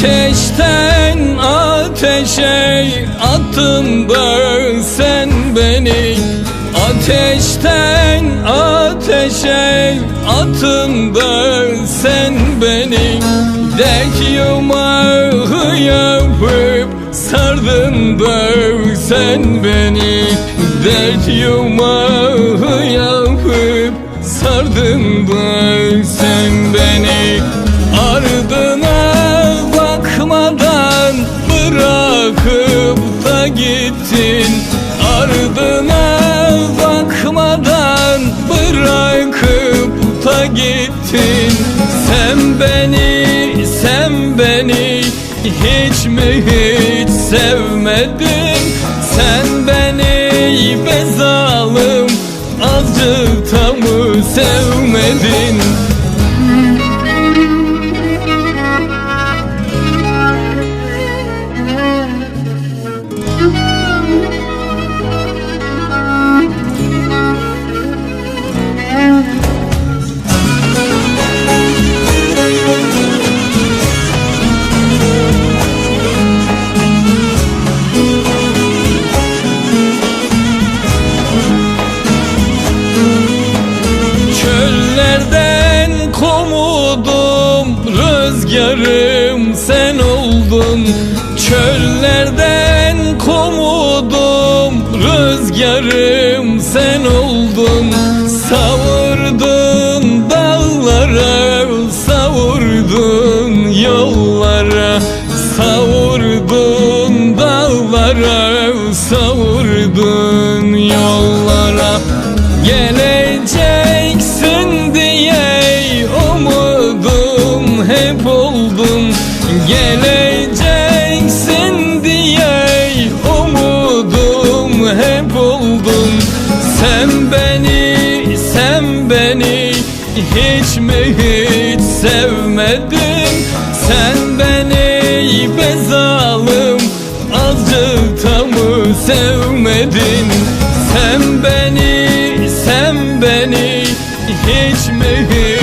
Ateşten ateşe attın da sen beni. Ateşten ateşe attın da sen beni. Dek yumağı yapıp sardın da sen beni. Dek yumağı yapıp sardın da sen beni gittin? Ardına bakmadan bırakıp da gittin. Sen beni, sen beni hiç mi hiç sevmedin? Sen beni be zalim azıcık da mı sevmedin Rüzgarım sen oldun Çöllerden komudum. Rüzgarım sen oldun Savurdun dağlara Savurdun yollara. Savurdun dağlara Savurdun beni, sen beni hiç mi hiç sevmedin? Sen beni be zalim azıcık da sevmedin. Sen beni, sen beni hiç mi hiç